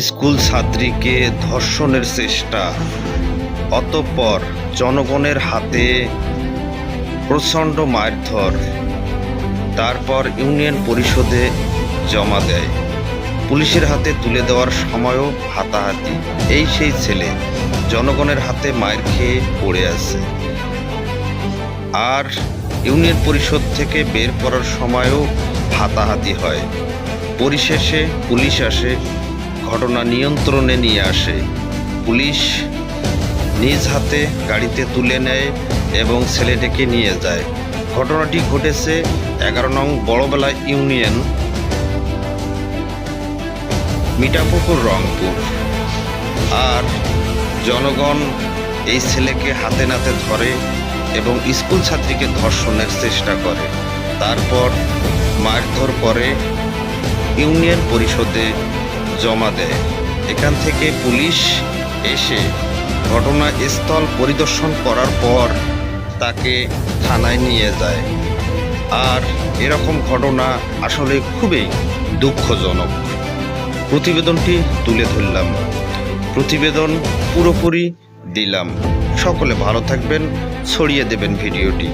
School ছাত্রীকে ধর্ষণের চেষ্টা। অতঃপর জনগণের হাতে প্রচণ্ড মারধর। তারপর ইউনিয়ন পরিষদে জমা দেয়। পুলিশের হাতে তুলে দেওয়ার সময়ও হাতাহাতি। এই সেই ছেলে জনগণের হাতে মায়ের খেয়ে পড়ে আছে। আর ইউনিয়ন পরিষদ থেকে বের করার সময়ও হাতাহাতি হয়। পরিশেষে পুলিশ আসে ঘটনা নিয়ন্ত্রণে নিয়ে আসে। পুলিশ নিজ হাতে গাড়িতে তুলে নেয় এবং ছেলেটিকে নিয়ে যায়। ঘটনাটি ঘটেছে এগারো নং বড়বেলা ইউনিয়ন মিঠাপুকুর, রংপুর। আর জনগণ এই ছেলেকে হাতে নাতে ধরে এবং স্কুল ছাত্রীকে ধর্ষণের চেষ্টা করে। তারপর মারধর করে ইউনিয়ন পরিষদে জমা দেয়। এখান থেকে পুলিশ এসে ঘটনাস্থল পরিদর্শন করার পর তাকে থানায় নিয়ে যায়। আর এরকম ঘটনা আসলে খুবই দুঃখজনক। প্রতিবেদনটি তুলে ধরলাম। প্রতিবেদন পুরোপুরি দিলাম। সকলে ভালো থাকবেন, ছড়িয়ে দেবেন ভিডিওটি।